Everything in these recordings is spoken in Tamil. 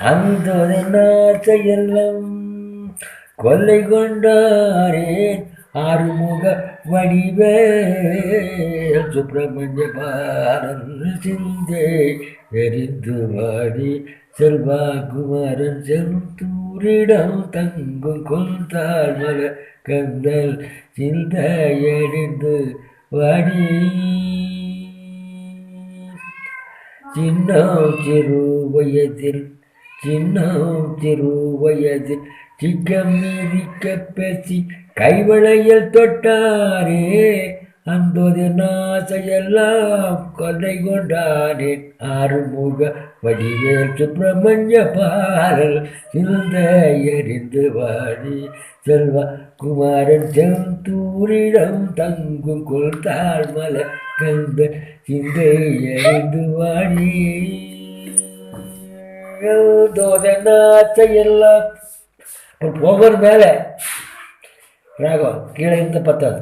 அந்த நாசையெல்லாம் கொல்லை கொண்டாரே. ஆறுமுக வடிவேல் சுப்பிரமணிய பாரன் சிந்தே. எரிந்து வாடி செல்வாகுமாரன் செந்தூரிடம் தங்கும் கொந்தாள் மல கந்தல் சிந்த எரிந்து வாடி. சின்ன சிறு வயதில் சின்னம் திருவயது வயதில் சிக்கம் மீதிக்க பேசி கைவளையில் தொட்டாரே. அன்பது நாசையெல்லாம் கொலை கொண்டானே. ஆறுமுக வடிவேல் சுப்பிரமணிய பாரல் சிந்த எரிந்து வாடி. செல்வா குமாரன் செந்தூரிடம் தங்கும் கொள்தாள் மல கந்த சிந்தை எரிந்து வாடி. ಎಲ್ಲ ಹೋಗೋದ ಮೇಲೆ. ರಾಘವ ಕೀಳಿಂದ ಪತ್ತದು.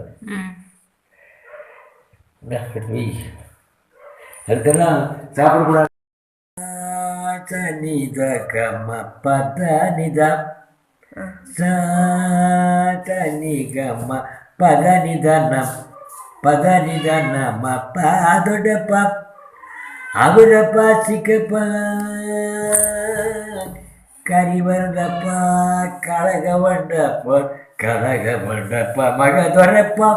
ಅದಕ್ಕೆಲ್ಲ ಸಾಪರು ಕೂಡ ನಿದ ಗಮ ಪದ ನಿದ. ಸಾತ ನಿಗಮ ಪದ ನಿಧಾನ. ಪದ ನಿಧಾನ ಮ ಪ ದೊಡ್ಡ ಪ அவரை பாசிக்கப்பா பாதொட கழக வண்டப்பா கழக வண்டப்பா மக துறப்பா